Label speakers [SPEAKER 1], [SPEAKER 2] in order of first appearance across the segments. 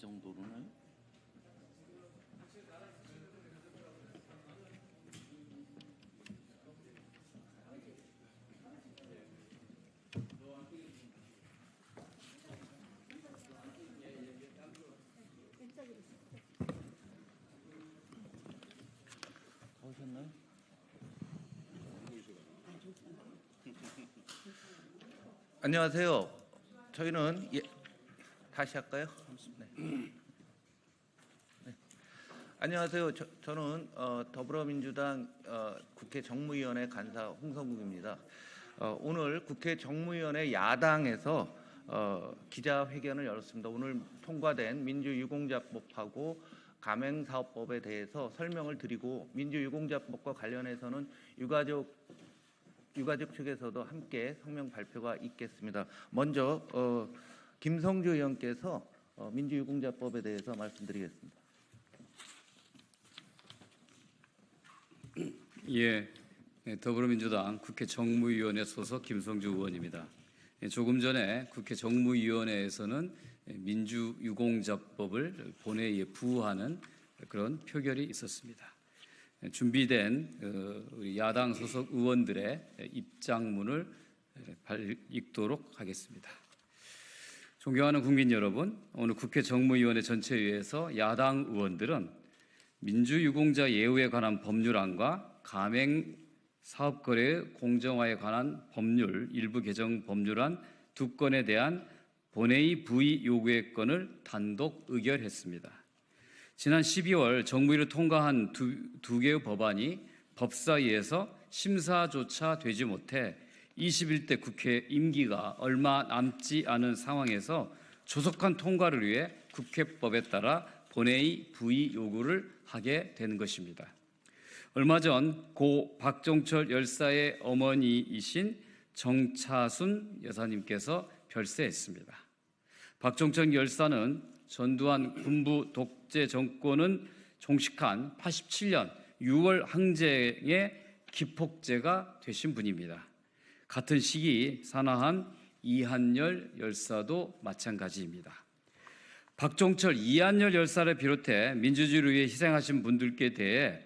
[SPEAKER 1] 정도로는 다 오셨나요? 안녕하세요. 저희는 예, 다시 할까요? 네. 네. 안녕하세요. 저, 저는 어, 더불어민주당 어, 국회 정무위원회 간사 홍성국입니다. 어, 오늘 국회 정무위원회 야당에서 어, 기자회견을 열었습니다. 오늘 통과된 민주유공자법하고 가맹사업법에 대해서 설명을 드리고 민주유공자법과 관련해서는 유가족 유가족 측에서도 함께 성명 발표가 있겠습니다. 먼저 어, 김성주 의원께서 어, 민주유공자법에 대해서 말씀드리겠습니다.
[SPEAKER 2] 예, 예, 더불어민주당 국회 정무위원회 소속 김성주 의원입니다. 예, 조금 전에 국회 정무위원회에서는 예, 민주유공자법을 본회의에 부하는 그런 표결이 있었습니다. 예, 준비된 어, 우리 야당 소속 의원들의 입장문을 읽도록 하겠습니다. 존경하는 국민 여러분, 오늘 국회 정무위원회 전체회에서 야당 의원들은 민주유공자 예우에 관한 법률안과 가맹 사업거래의 공정화에 관한 법률 일부 개정 법률안 두 건에 대한 본회의 부의 요구의 건을 단독 의결했습니다. 지난 12월 정부위로 통과한 두, 두 개의 법안이 법사위에서 심사조차 되지 못해 21대 국회 임기가 얼마 남지 않은 상황에서 조속한 통과를 위해 국회법에 따라 본회의 부의 요구를 하게 된 것입니다. 얼마 전 고 박종철 열사의 어머니이신 정차순 여사님께서 별세했습니다. 박종철 열사는 전두환 군부 독재 정권은 종식한 87년 6월 항쟁의 기폭제가 되신 분입니다. 같은 시기 산하한 이한열 열사도 마찬가지입니다. 박종철, 이한열 열사를 비롯해 민주주의를 위해 희생하신 분들께 대해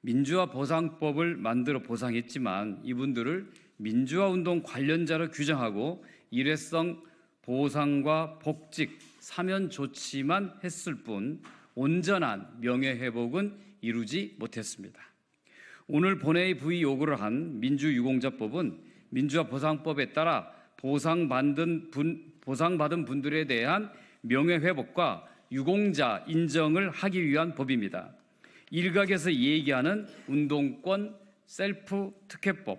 [SPEAKER 2] 민주화 보상법을 만들어 보상했지만 이분들을 민주화 운동 관련자로 규정하고 일회성 보상과 복직, 사면 조치만 했을 뿐 온전한 명예회복은 이루지 못했습니다. 오늘 본회의 부의 요구를 한 민주유공자법은 민주화 보상법에 따라 보상받은 분, 보상받은 분들에 대한 명예 회복과 유공자 인정을 하기 위한 법입니다. 일각에서 얘기하는 운동권 셀프 특혜법,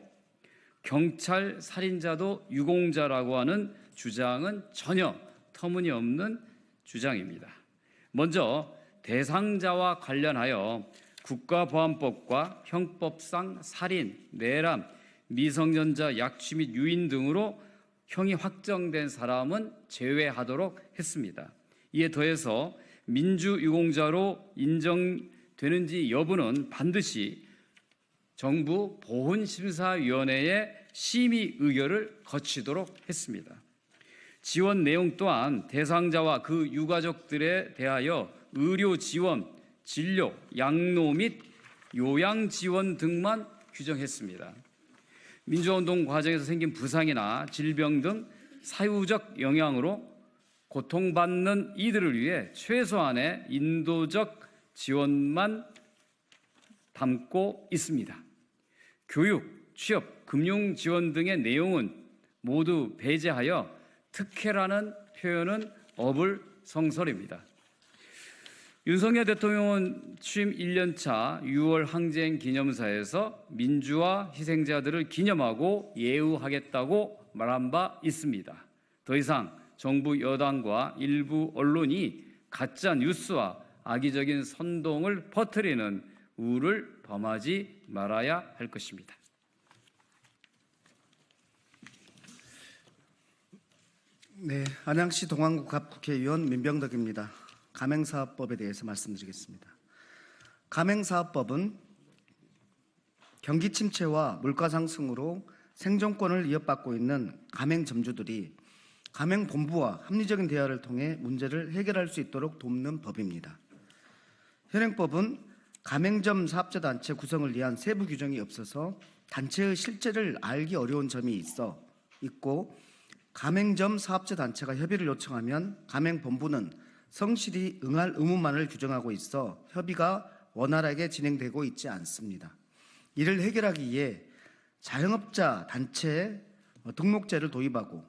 [SPEAKER 2] 경찰 살인자도 유공자라고 하는 주장은 전혀 터무니없는 주장입니다. 먼저 대상자와 관련하여 국가보안법과 형법상 살인, 내람, 미성년자 약취 및 유인 등으로 형이 확정된 사람은 제외하도록 했습니다. 이에 더해서 민주유공자로 인정되는지 여부는 반드시 정부 보훈심사위원회의 심의 의결을 거치도록 했습니다. 지원 내용 또한 대상자와 그 유가족들에 대하여 의료 지원, 진료, 양로 및 요양 지원 등만 규정했습니다. 민주화운동 과정에서 생긴 부상이나 질병 등 사유적 영향으로 고통받는 이들을 위해 최소한의 인도적 지원만 담고 있습니다. 교육, 취업, 금융 지원 등의 내용은 모두 배제하여 특혜라는 표현은 어불성설입니다. 윤석열 대통령은 취임 1년 차 6월 항쟁 기념사에서 민주화 희생자들을 기념하고 예우하겠다고 말한 바 있습니다. 더 이상 정부 여당과 일부 언론이 가짜 뉴스와 악의적인 선동을 퍼뜨리는 우를 범하지 말아야 할 것입니다.
[SPEAKER 3] 네, 안양시 동안구 갑 국회의원 민병덕입니다. 가맹사업법에 대해서 말씀드리겠습니다. 가맹사업법은 경기 침체와 물가 상승으로 생존권을 이어받고 있는 가맹점주들이 가맹 본부와 합리적인 대화를 통해 문제를 해결할 수 있도록 돕는 법입니다. 현행법은 가맹점 사업자 단체 구성을 위한 세부 규정이 없어서 단체의 실체를 알기 어려운 점이 있어 있고 가맹점 사업자 단체가 협의를 요청하면 가맹 본부는 성실히 응할 의무만을 규정하고 있어 협의가 원활하게 진행되고 있지 않습니다. 이를 해결하기 위해 자영업자 단체 등록제를 도입하고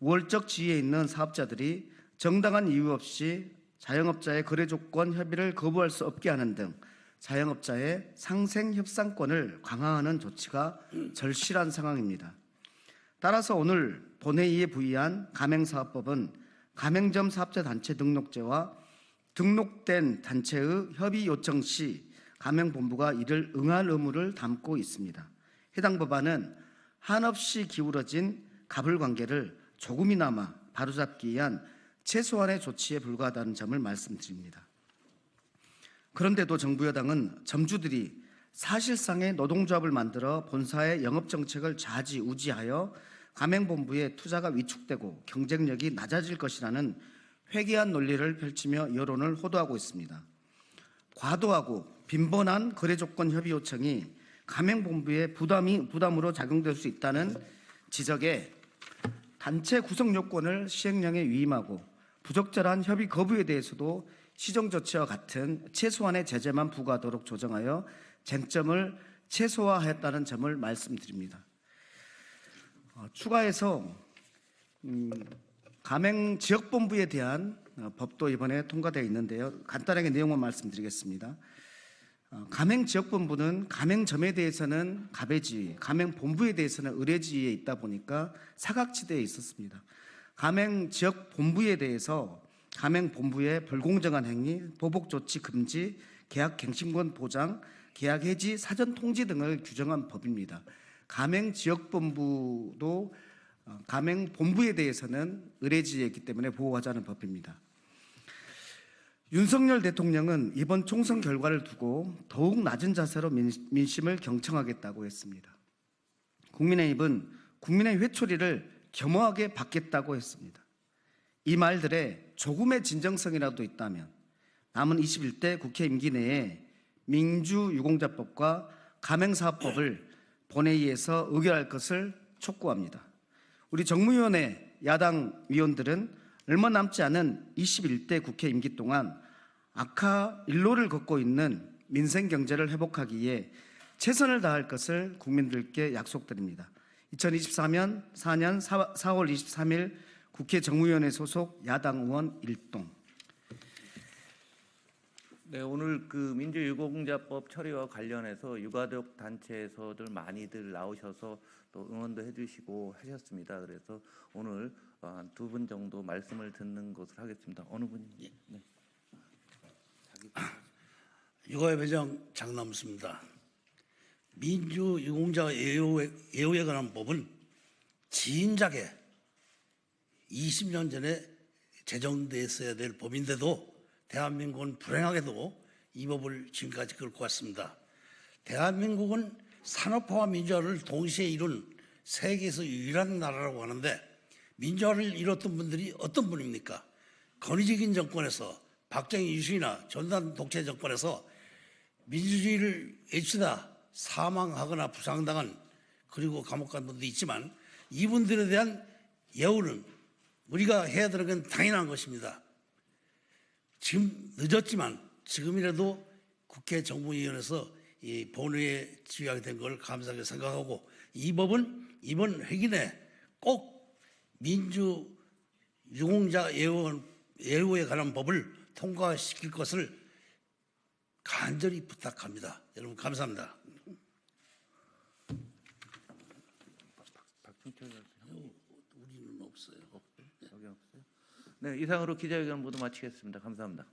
[SPEAKER 3] 우월적 지위에 있는 사업자들이 정당한 이유 없이 자영업자의 거래 조건 협의를 거부할 수 없게 하는 등 자영업자의 상생 협상권을 강화하는 조치가 절실한 상황입니다. 따라서 오늘 본회의에 부의한 가맹사업법은 가맹점 사업자 단체 등록제와 등록된 단체의 협의 요청 시 가맹본부가 이를 응할 의무를 담고 있습니다. 해당 법안은 한없이 기울어진 갑을 관계를 조금이나마 바로잡기 위한 최소한의 조치에 불과하다는 점을 말씀드립니다. 그런데도 정부 여당은 점주들이 사실상의 노동조합을 만들어 본사의 영업 정책을 좌지우지하여 가맹본부의 투자가 위축되고 경쟁력이 낮아질 것이라는 회개한 논리를 펼치며 여론을 호도하고 있습니다. 과도하고 빈번한 거래 조건 협의 요청이 가맹본부의 부담이 부담으로 작용될 수 있다는 지적에 단체 구성 요건을 시행령에 위임하고 부적절한 협의 거부에 대해서도 시정 조치와 같은 최소한의 제재만 부과하도록 조정하여 쟁점을 최소화했다는 점을 말씀드립니다. 어, 추가해서 음, 가맹 지역본부에 대한 어, 법도 이번에 통과되어 있는데요. 간단하게 내용만 말씀드리겠습니다. 어, 가맹 지역본부는 가맹점에 대해서는 가배지, 가맹 본부에 대해서는 의뢰지에 있다 보니까 사각지대에 있었습니다. 가맹 지역 본부에 대해서 가맹 본부의 불공정한 행위, 보복 조치 금지, 계약 갱신권 보장, 계약 해지, 사전 통지 등을 규정한 법입니다. 가맹 지역 본부도 어, 가맹 본부에 대해서는 의뢰지에 있기 때문에 보호하자는 법입니다. 윤석열 대통령은 이번 총선 결과를 두고 더욱 낮은 자세로 민- 민심을 경청하겠다고 했습니다. 국민의힘은 국민의 회초리를 겸허하게 받겠다고 했습니다. 이 말들에 조금의 진정성이라도 있다면 남은 21대 국회 임기 내에 민주유공자법과 가맹사업법을 본회의에서 의결할 것을 촉구합니다. 우리 정무위원회 야당 위원들은 얼마 남지 않은 21대 국회 임기 동안 악화 일로를 걷고 있는 민생 경제를 회복하기 위해 최선을 다할 것을 국민들께 약속드립니다. 2024년 4년 4월 23일 국회 정무위원회 소속 야당 의원 일동
[SPEAKER 1] 네, 오늘 그 민주유공자법 처리와 관련해서 유가족 단체에서들 많이들 나오셔서 또 응원도 해주시고 하셨습니다. 그래서 오늘 한 두 분 정도 말씀을 듣는 것을 하겠습니다. 어느 분이? 네.
[SPEAKER 4] 육아의 배정 장남수입니다. 민주유공자 예우에, 예우에 관한 법은 진작에 20년 전에 제정됐어야 될 법인데도 대한민국은 불행하게도 이 법을 지금까지 끌고 왔습니다. 대한민국은 산업화와 민주화를 동시에 이룬 세계에서 유일한 나라라고 하는데 민주화를 이뤘던 분들이 어떤 분입니까? 권위적인 정권에서 박정희 유신이나 전단 독재 정권에서 민주주의를 외치다 사망하거나 부상당한 그리고 감옥 간 분도 있지만 이분들에 대한 예우는 우리가 해야 되는 건 당연한 것입니다. 지금 늦었지만 지금이라도 국회 정무위원회에서 이 본회의에 지휘하게 된 걸 감사하게 생각하고 이 법은 이번 회기 내 꼭 민주 유공자 예우, 예우에 관한 법을 통과시킬 것을 간절히 부탁합니다. 여러분 감사합니다.
[SPEAKER 1] 박준철 교수
[SPEAKER 4] 우리는 없어요.
[SPEAKER 1] 여기 없어요? 네, 이상으로 기자회견 모두 마치겠습니다. 감사합니다.